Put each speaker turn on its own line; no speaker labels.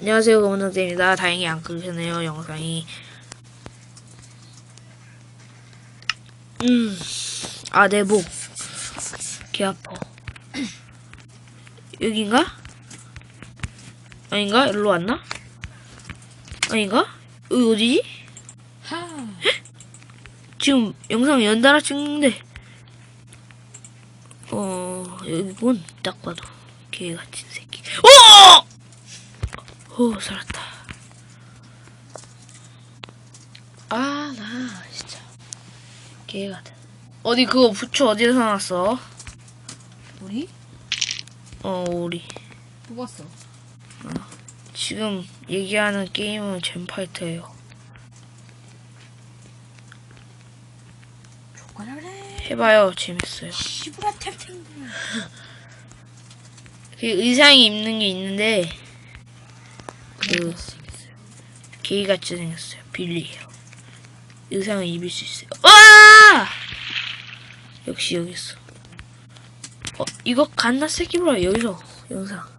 안녕하세요 검은학대입니다 다행히 안 끊기네요 영상이 음아 내 목 개 아파 여긴가? 아닌가? 일로 왔나? 아닌가? 여기 어디지?
하.
지금 영상 연달아 찍는데 어 여기군 딱 봐도 개 같은 새끼 오! 오 살았다 아 나 진짜 개 같은 어디 그거 부츠 어디서 사놨어?
우리
어 우리
뽑았어.
지금 얘기하는 게임은 젠파이터예요. 해봐요 재밌어요
시부라 탭탱.
그 의상이 입는 게 있는데 그 게이같이 생겼어요. 빌리예요. 의상을 입을 수 있어요. 와! 역시 여기 있어. 어, 이거 갓나 새끼보라 여기서 영상.